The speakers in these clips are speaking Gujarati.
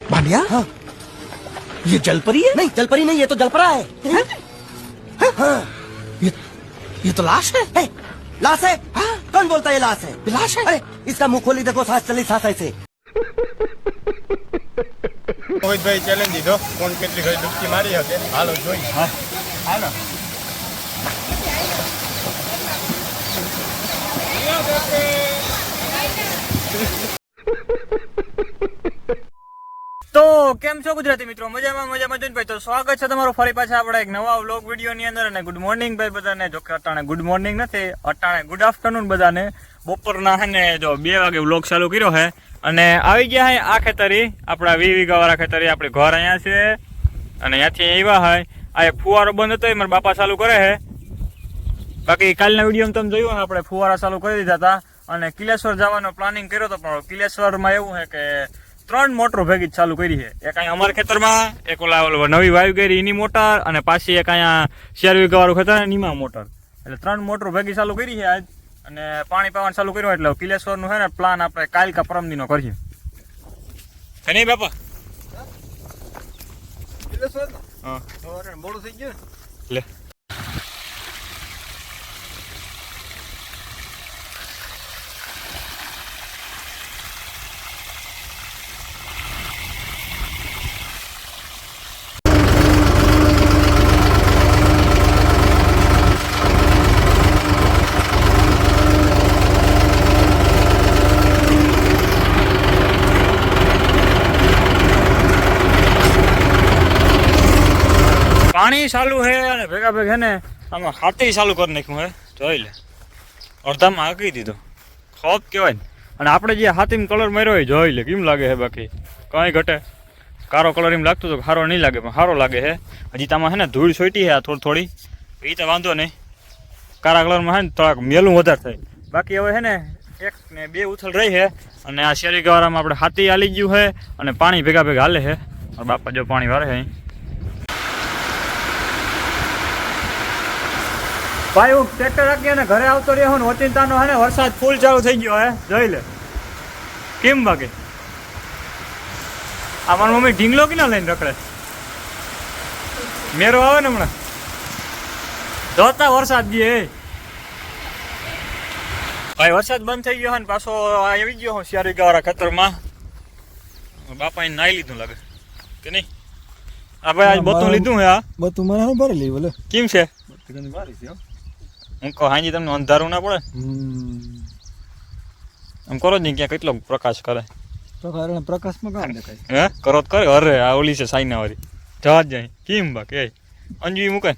भांडिया हाँ ये जलपरी है नहीं जलपरी नहीं ये तो जलपरा है हाँ ये ये तो लाश है है, लाश है हाँ? कौन बोलता है लाश है ये लाश है अरे इसका मुंह खोली देखो सांस चली सांस ऐसे મોહિતભાઈ ચેલેન્જ દીધો કોણ કેટલી ઘડી ડૂબકી મારી શકે હાલો જોઈ હાલો તો કેમ છો ગુજરાતી મિત્રો? મજામાં મજામાં જોઈને ભાઈ, તો સ્વાગત છે તમારું ફરી પાછા આપણા એક નવા વ્લોગ વીડિયો ની અંદર. અને ગુડ મોર્નિંગ ભાઈ બધાને. જો કે અટાણે ગુડ મોર્નિંગ નથી, અટાણે ગુડ આફ્ટરનૂન બધાને. બપોરના હે જો બે વાગે વ્લોગ ચાલુ કર્યો છે અને આવી ગયા હે આ ખેતરી, આપણા વી વીઘા વાળા ખેતરી, આપણે ઘર અહીંયા છે. અને ત્યાંથી આવ્યા હોય આ ફુવારો બંધ હતો, એ મારા બાપા ચાલુ કરે છે બાકી કાલના વીડિયો તમે જોયું આપણે ફુવારા ચાલુ કરી દીધા હતા. અને કિલેશ્વર જવાનો પ્લાનિંગ કર્યો હતો, પણ કિલેશ્વરમાં એવું છે કે ત્રણ મોટરો ભેગી જ ચાલુ કરી છે. એક અહીંયા અમારા ખેતરમાં એક ઓલા નવી વાયુ કરી એની મોટર અને પાછી એક અહીંયા શેર વીઘાવાળું ખેતર અને મોટર. એટલે ત્રણ મોટરો ભેગી ચાલુ કરી છે આજ અને પાણી પાવાનું ચાલુ કર્યું એટલે કિલેશ્વરનું છે ને પ્લાન આપણે કાલ કા પરમદીનો કરીએ નહીં બાપા? હા. મોડું થઈ ગયું લે. પાણી ચાલુ છે અને ભેગા ભેગા હે ને આમાં હાથી ચાલુ કરી નાખ્યું હે જોઈ લે. અડધામાં હાકી દીધો. ખોપ કહેવાય ને. અને આપણે જે હાથીમ કલર માર્યો હોય, જોઈ લે, કેમ લાગે છે બાકી? કંઈ ઘટે. કારો કલર એમ લાગતો તો સારો નહીં લાગે, પણ સારો લાગે છે. હજી તામાં છે ને ધૂળ છોટી છે આ થોડી થોડી. એ તો વાંધો નહીં. કારા કલરમાં છે ને થોડાક મેલું વધારે થાય. બાકી હવે છે ને એક ને બે ઉથલ રહી છે. અને આ શેરી ગવારામાં આપણે હાથી હાલી ગયું છે અને પાણી ભેગા ભેગા હાલે છે. બાપા જો પાણી વારે છે અહીં. ભાઈ હું ટ્રેક્ટર રાખી અને ઘરે આવતો રહ્યો ને ઓચિંતાનો હે ને વરસાદ ફૂલ ચાલુ થઈ ગયો હે જોઈ લે. કેમ બાકી આ મારી મમ્મી ઢીંગલો કે ના લઈને રખડે? મેરો આવે ને હમણાં. જોતા વરસાદ ગયે ભાઈ વરસાદ બંધ થઈ ગયો હે ને પાછો આવી ગયો હું શિયારી ગાવાળા ખેતરમાં બાપાએ નાઈ લીધું લાગે. કે નહીં? આ ભાઈ આજ બતું લીધું હે આ. બતું મને હું ભરી લઈ બોલે કેમ છે? બધી મારી છે હું હાંજી તમને અંધારું ના પડે? આમ કરો જ નહીં ક્યાં કેટલો પ્રકાશ કરે? પ્રકાશમાં કામ દેખાય. હે? કરો તો કરે? અરે આ ઓલી છે સાઈના વાળી જવા જ જાય. કેમ બા કે અંજવી મૂકે?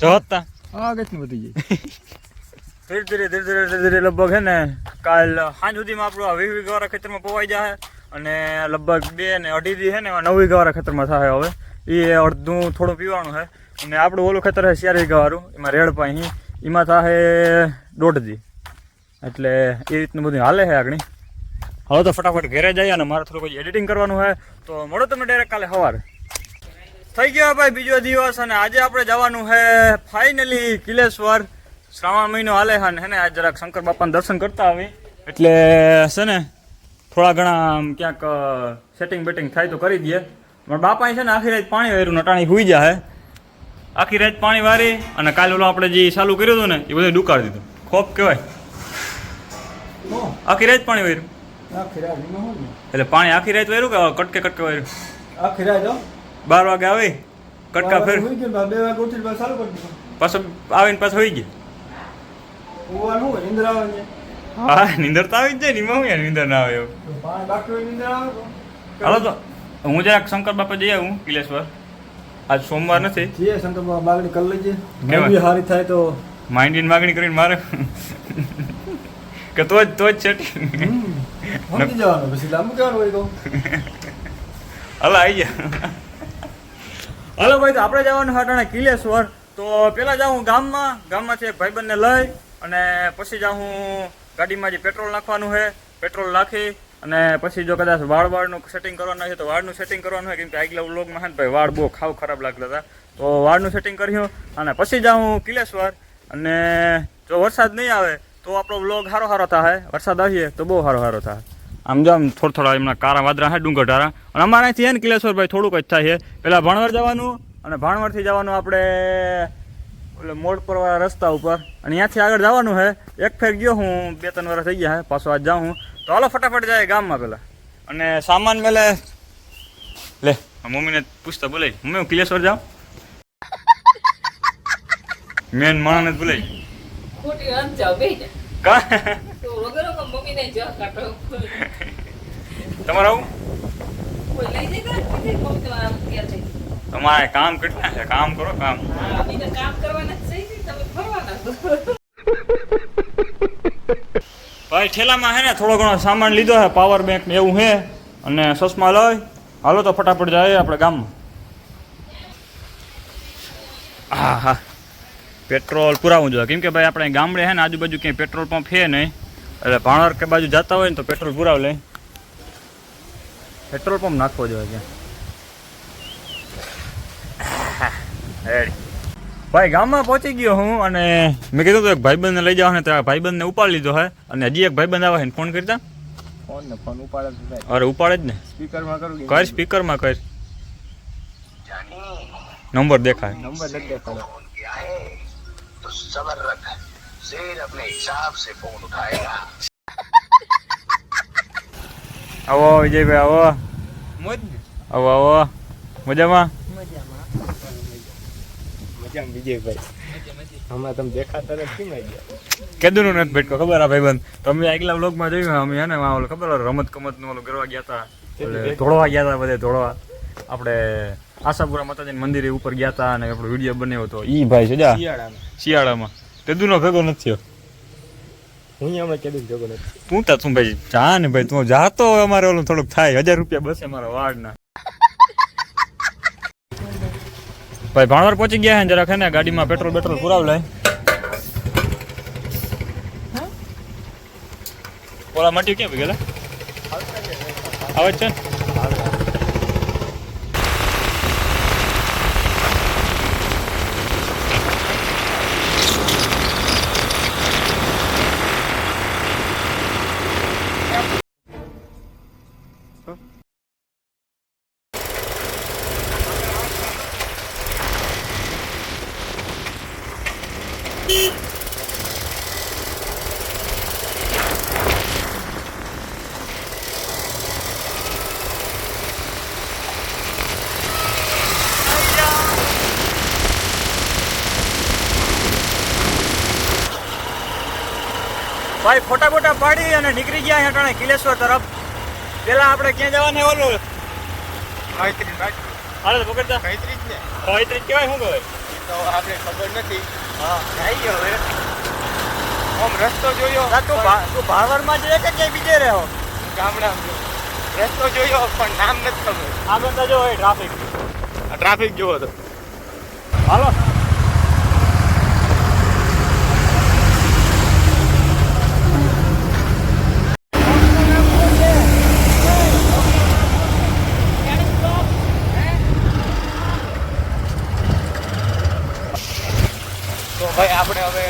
જવા આ કેટલી બધી જાય. ધીરે ધીરે ધીરે ધીરે ધીરે ધીરે લગભગ હે ને કાલ સાંજ સુધીમાં આપણું આ વીસ વીઘા ખેતરમાં પોવાઈ જાય અને લગભગ બે ને અઢી દી છે ને નવ વીઘાવાળા ખેતરમાં થાય હવે. એ અડધું થોડું પીવાનું છે અને આપણું ઓલું ખેતર છે ચાર વીઘાવાળું એમાં રેડ પાણી એમાં થાય દોઢજી. એટલે એ રીતનું બધું હાલે છે આગળ હવે તો ફટાફટ ઘરે જઈએ અને મારે થોડું કોઈ એડિટિંગ કરવાનું હોય તો મળો તમે ડાયરેક્ટ કાલે સવારે. થઈ ગયો ભાઈ બીજો દિવસ અને આજે આપણે જવાનું છે ફાઇનલી કિલેશ્વર. શ્રાવણ મહિનો હાલે છે ને હે ને, આજ જરાક શંકર બાપાના દર્શન કરતા આવી. એટલે છે ને, થોડા ઘણા ક્યાંક સેટિંગ બેટિંગ થાય તો કરી દઈએ. મારા બાપાએ છે ને આખી રાત પાણી વેરું નટાણી હોઈ જાય આખી રાત પાણી વારી અને કાલે ઓલો આપણે જે ચાલુ કર્યું હતું ને એ બધું ડુકાર દીધું. ખોપ કહેવાય. આખી રાત પાણી વાર્યું. એટલે પાણી આખી રાત વાર્યું કે કટકે કટકે વાર્યું? આખી રાત બાર વાગે આવી કટકા ફેર પાછું આવીને પાછો હોઈ ગયા. હા નીંદર તો આવી જ જાય ને એમાં હું નિંદર ના આવે હાલો તો હું જરાક શંકર બાપા જઈ આવું કિલેશ્વર. આજ સોમવાર નથી. જે સંતો માગણી કરી લેજે? બી હારી થાય તો માઇન્ડની માગણી કરીને મારે કે તો જ તો જ છે. સમજી જવાનું પછી લાંબુ કહેવાનું હોય તો. હાલો આવી ગયા. હાલો ભાઈ તો આપણે જવાનું હટાણે કિલેશ્વર. તો પેલા જાઉં ગામમાં. ગામમાંથી એક ભાઈબંધને લઈ અને પછી જાઉં ગાડીમાં જે પેટ્રોલ નાખવાનું છે પેટ્રોલ નાખી અને પછી જો કદાચ વાળ વાળનું સેટિંગ કરવાનું છે તો વાળનું સેટિંગ કરવાનું હોય, કેમ કે આગલા વ્લોગમાં હે ને ભાઈ, વાળ બહુ ખાવ ખરાબ લાગતા હતા. તો વાળનું સેટિંગ કર્યું અને પછી જાઉં કિલેશ્વર. અને જો વરસાદ નહીં આવે તો આપણો વ્લોગ સારો સારો થાય. વરસાદ આવીએ તો બહુ સારો સારો થાય. આમ જો આમ થોડા થોડા એમના કારા વાદરા હે ડુંગર ઢારા અને અમારે અહીંથી ને કિલેશ્વરભાઈ થોડુંક જ થાય છે. પહેલાં ભાણવર જવાનું અને ભાણવરથી જવાનું આપણે એટલે મોડ પરવાળા રસ્તા ઉપર. અને ત્યાંથી આગળ જવાનું છે એક ફેર ગયો હું, બે ત્રણ વર્ષ થઈ ગયા હે. પાછો આજ જાઉં હું. તો હાલો ફટાફટ જાય ગામમાં પેલા. અને સામાન મેલે. લે મમ્મીને પૂછતા બોલે મમ્મી હું કિલેશ્વર જાઉં? મેન માણસને જ બોલાય. ખોટી અંત જાવ બે કા? તો વગર મમ્મીને જ કાટો તમારે આવું? કોઈ લઈ જતા કે મમ્મી તમારા ઘેર જઈ તમારે કામ કેટલા છે? કામ કરો કામ. કામ કરવાના જ છે તમે ફરવાના ભાઈ, ઠેલામાં હે ને, થોડો ઘણો સામાન લીધો છે પાવર બેંક ને એવું છે અને સસમા લઈ. હાલો તો ફટાફટ જાય આપણે ગામમાં. હા હા. પેટ્રોલ પુરાવું જોઈએ. કેમ કે ભાઈ, આપણે ગામડે હે ને, આજુબાજુ ક્યાંય પેટ્રોલ પંપ છે નહીં. એટલે ભાણર કે બાજુ જતા હોય ને, તો પેટ્રોલ પુરાવ લે પેટ્રોલ પંપ નાખવો જોઈએ ત્યાં રેડી ભાઈ ગામમાં પહોંચી ગયો હું અને મેં કીધું તો એક ભાઈબંધને લઈ જાવ ને તો ભાઈબંધને ઉપાડી લીધો હે. અને હજી એક ભાઈબંધ આવે ને ફોન કરતા? ફોન ને ફોન ઉપાડે અરે ઉપાડે જ ને. સ્પીકરમાં કરું કર સ્પીકરમાં કર. નંબર દેખાય. નંબર નથી દેખાય આવો વિજયભાઈ આવો. આવો આવો. મજામાં? મજામાં વિજયભાઈ? હમણાં તમે દેખાતા નથી કેમ આવી ગયા કેદુનું નથી ભેટકો ખબર આ ભાઈબંધ? તમે આગલા વ્લોગમાં જોયું અમે હે ને ઓલું ખબર રમત ગમતનું ઓલું કરવા ગયા હતા ધોળવા ગયા હતા બધે ધોળવા. આપણે આશાપુરા માતાજીના મંદિરે ઉપર ગયા હતા અને આપણો વીડિયો બન્યો હતો. ઈ ભાઈ છે શિયાળામાં. શિયાળામાં. તેદુનો ભેગો નથી થયો. હું હમણાં કીધું ભેગો નથી તું તા તું ભાઈ જા ને ભાઈ તું જાતો અમારે ઓલું થોડુંક થાય. હજાર રૂપિયા બસે મારા વાડના ભાઈ, ભાણવર પહોંચી ગયા છે જરાક હે ને, ગાડીમાં પેટ્રોલ પેટ્રોલ પુરાવ લે. ઓલા મટ્યું ક્યાં ગયેલા આવે જ છે ને? ભાઈ ફોટા ફોટા પાડી અને નીકળી ગયા છે ટાણે કિલેશ્વર તરફ. પેલા આપણે ક્યાં જવાને ઓલું? હાલે પકડતા કૈત્રી જ ને પવિત્ર કહેવાય શું કહેવાય? તો આપણે ખબર નથી. હા. આવી ગયો હવે. આમ રસ્તો જોયો. તું તું ભાવરમાં જઈએ કે ક્યાંય બીજે રહ્યો ગામડામાં જો. રસ્તો જોયો પણ નામ નથી ખબર. આગળ તો જો ટ્રાફિક. ટ્રાફિક જોવો તો. હાલો તો ભાઈ આપણે હવે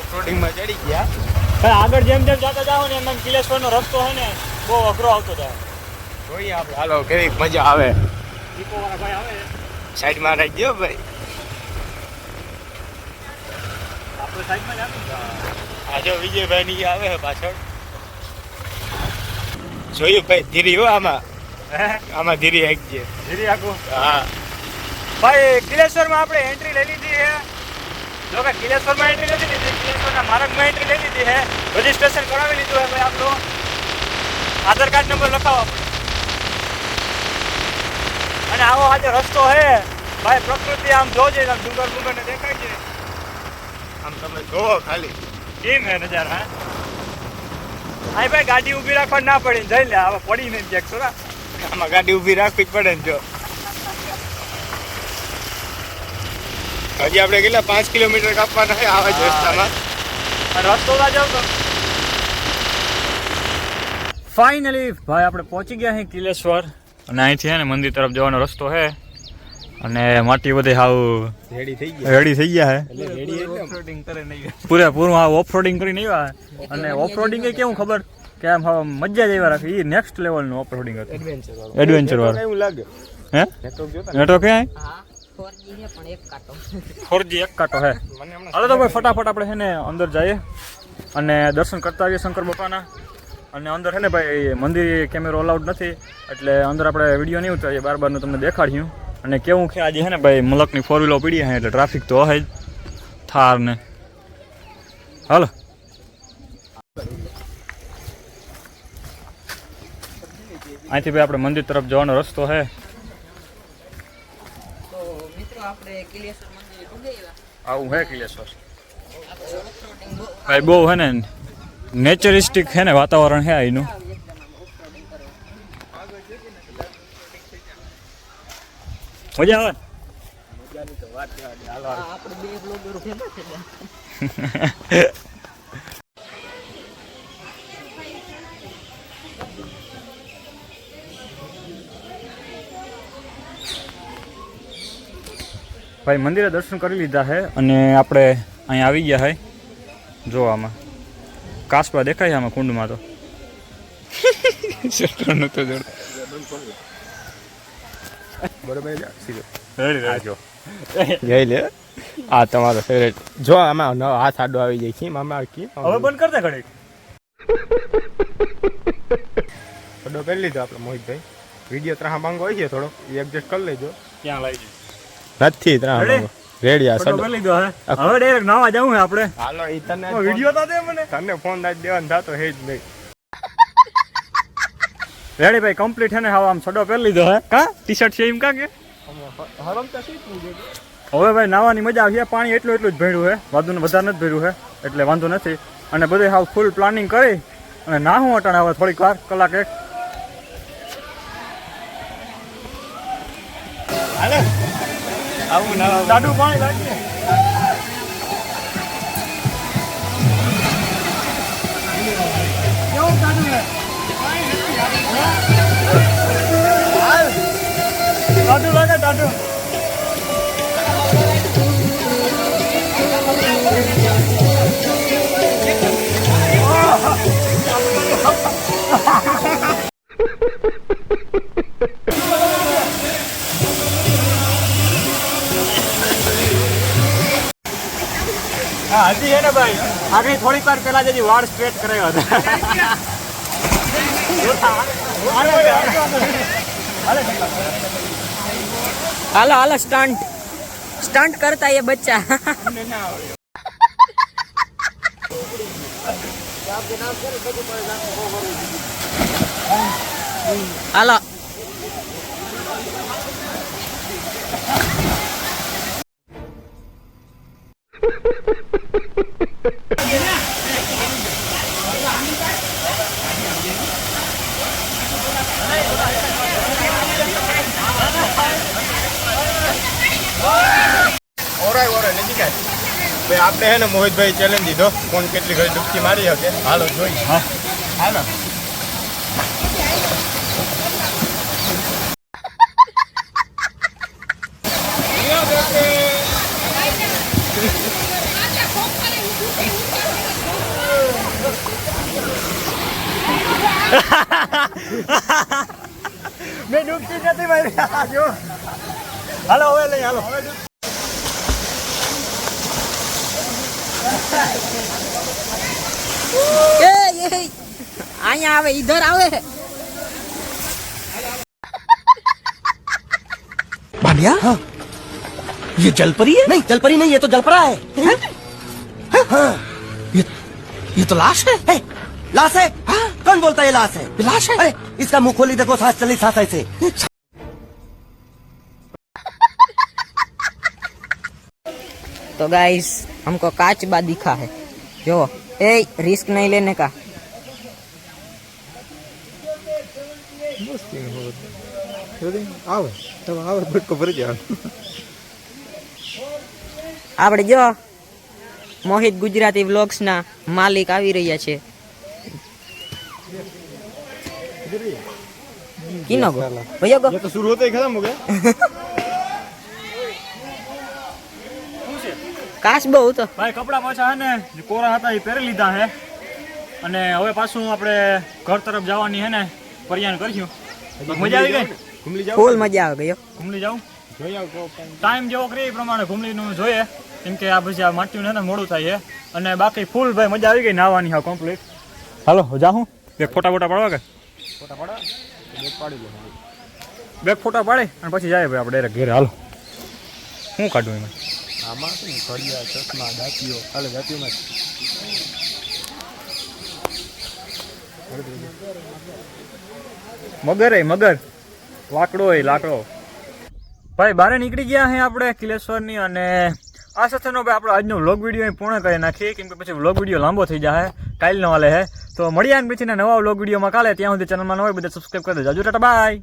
ઓફરોડિંગમાં ચડી ગયા ભાઈ આગળ જેમ જેમ જતા જાઓ ને એમ એમ કિલેશ્વરનો રસ્તો છે ને બહુ અઘરો આવતો જાય. જોઈએ આપણે. હાલો કેવી મજા આવે? દીપો વાળા ભાઈ આવે સાઈડમાં રહી ગયો ભાઈ. આપણે સાઈડમાં જ આવે આ જો વિજયભાઈ ની આવે પાછળ. જોયું ભાઈ ધીરી હો આમાં. આમાં ધીરી એક છે ધીરી આખું હા. ભાઈ કિલેશ્વરમાં આપણે એન્ટ્રી લઈ લીધી છે. જો કે કિલેશ્વરમાં એન્ટ્રી લઈ લીધી કિલેશ્વરના માર્ગમાં એન્ટ્રી લઈ લીધી છે. રજીસ્ટ્રેશન કરાવી લીધું છે ભાઈ આપણું આધાર કાર્ડ નંબર લખાવો અને આવો આજે રસ્તો છે. ભાઈ પ્રકૃતિ આમ જોજે આમ ડુંગર ડુંગર ને દેખાય છે આમ તમે જોવો ખાલી. કેમ હે નજારા હા? ભાઈ ગાડી ઊભી રાખવા ના પડી. જઈ લે હવે પડી નહીં ક્યાંક થોડા આમાં ગાડી ઊભી રાખવી જ પડે ને જો. હજી આપણે કેટલા? પાંચ કિલોમીટર કાપવાના છે આવા જ રસ્તામાં. રસ્તો જાવ તો. ફાઇનલી ભાઈ આપણે પહોંચી ગયા છીએ કિલેશ્વર. અને અહીંથી છે ને મંદિર તરફ જવાનો રસ્તો છે અને માટી બધી હાવ રેડી થઈ ગયા. રેડી થઈ ગયા હે. રેડી પૂરેપૂરું આ ઓફ રોડિંગ કરીને આવ્યા. અને ઓફ રોડિંગ એ કેવું ખબર? કે આમ હવે મજા જ એવા રાખે. એ નેક્સ્ટ લેવલનું ઓફરોડિંગ હતું. એડવેન્ચર વાળું. એવું લાગે હે? નેટવર્ક જોતા નેટવર્ક ક્યાં હા. ફોરજી છે પણ એક કાંટો. ફોરજી એક કાંટો હે. હાલો તો ભાઈ ફટાફટ આપણે છે ને અંદર જઈએ અને દર્શન કરતા આવીએ શંકર બાપાના. અને અંદર છે ને ભાઈ મંદિર કેમેરો અલાઉડ નથી એટલે અંદર આપણે વીડિયો નહીં ઉતારીએ બાર બારનું તમને દેખાડ્યું. અને કેવું કે આજે છે ને ભાઈ મલકની ફોર વ્હીલો પડી હે એટલે ટ્રાફિક તો હે જ. થાર ને. હાલો. અહીંથી ભાઈ આપણે મંદિર તરફ જવાનો રસ્તો છે આપણે કિલેશ્વર મંદિરે આવ્યા આવું હે કિલેશ્વર? ભાઈ બહુ હે ને નેચરિસ્ટિક હે ને વાતાવરણ હે અહીંનું મજા આવે આપણે બે બ્લોગર ભેગા છે ભાઈ મંદિરે દર્શન કરી લીધા છે અને આપણે અહીં આવી ગયા હે જો આમાં દેખાય આમાં કુંડમાં તો. આ તમારો ફેવરેટ જો આમાં નવો હાથ આડો આવી જાય. છે કી હવે બંધ કર લીધો આપણે મોહિતભાઈ. વીડિયો ત્રાહા માંગો હોય છે થોડો એ એડજસ્ટ કરી લેજો. ક્યાં લાવી નથી ત્રણ રેડિયા રેડી સડો. કરી લીધો હવે ડાયરેક્ટ નાવા જવું આપણે. હાલો ઈ તને વિડિયો તો દે મને. તને ફોન આજ દેવાનો થાતો હે જ નહીં. રેડી ભાઈ? કમ્પ્લીટ હે ને? હવે આમ સડો પહેરી લીધો હે? કા? ટી શર્ટ છે એમ કા કે? હરમતા શીખવું હવે ભાઈ નાવાની મજા આવશે પાણી એટલું એટલું જ ભર્યું હે. વાદુને વધારે નથી ભર્યું હે એટલે વાંધો નથી. અને બધે હાવ ફૂલ પ્લાનિંગ કરી. અને નાહું અટાણે હવે થોડીક વાર કલાક એક. આવું ના જાડું પાણી લાગે કેવું જાડું છે? જાડું લાગે જાડું. હજી ને ભાઈ? આગળ થોડીક વાર પહેલા જેથી વાળ સ્ટ્રેટ કરાયો હતો. હાલો હાલો સ્ટન્ટ સ્ટન્ટ કરતા એ બચ્ચા. હાલો. ઓરાય ભાઈ આપણે હે ને મોહિતભાઈ ચેલેન્જ દીધો. કોણ કેટલી ઘડી ડૂબકી મારી શકે હાલો જોઈ. હા. હાલો. મેં ડૂબકી નથી મારી. જો હાલો હવે લઈ હાલો. અહીંયા આવે ઈધર આવે भाटिया हाँ ये जल परी है नहीं जलपरी नहीं ये तो जलपरा है हाँ ये ये तो लाश है है, लाश है हाँ? कौन बोलता है ये लाश है ये लाश है अरे इसका मुंह खोली देखो सांस चली सांस ऐसे तो गाइस हमको काचबा दिखा है जो ए रिस्क नहीं लेने का આવે તમે આવે ભટકો ભરી જાવ આપણે જો મોહિત ગુજરાતી વ્લોગ્સના માલિક આવી રહ્યા છે કિનો ગો ભૈયા ગો ये तो शुरू होते ही खत्म हो गया કાચ બહુ તો. ભાઈ કપડા પાછા હે ને જે કોરા હતા એ પહેરી લીધા હે. અને હવે પાછું આપણે ઘર તરફ જવાની હે ને પરિયાન કરશું. મજા આવી ગઈ? ઘૂમલી જાવ ફૂલ મજા આવે ગયો. ઘૂમલી જાઉં? જોઈ આવ ટાઈમ જેવો કરી એ પ્રમાણે ઘૂમલીનું જોઈએ. કેમ કે આ પછી આ માટ્યું છે ને મોડું થાય છે. અને બાકી ફૂલ ભાઈ મજા આવી ગઈ નાવાની હા કમ્પ્લીટ હાલો જાઉં. એક ફોટા ફોટા પાડવા કે? ફોટા પાડવા બેગ પાડી લે બે ફોટા પાડે અને પછી જાય ભાઈ આપણે ડાયરેક્ટ ઘરે. હાલો. શું કાઢું એમાં? આમાં શું ઘડિયા ચશ્મા, દાંતીઓ હાલે દાંતીઓમાં મગર એ, મગર. લાકડો લાકડો. ભાઈ, બારે નીકળી ગયા હે આપણે કિલેશ્વરની અને આ સાથેનો ભાઈ આપણો આજનો વ્લોગ વીડિયો અહીં પૂર્ણ કરી નાખીએ, કેમ કે પછી વ્લોગ વીડિયો લાંબો થઈ જાય કાલનો વાલે હે. તો મળીએ ને પછીના નવા વ્લોગ વિડીયોમાં કાલે. ત્યાં સુધી ચેનલમાં ન હોય, બધા સબસ્ક્રાઈબ કરી દેજો. ટાટા બાય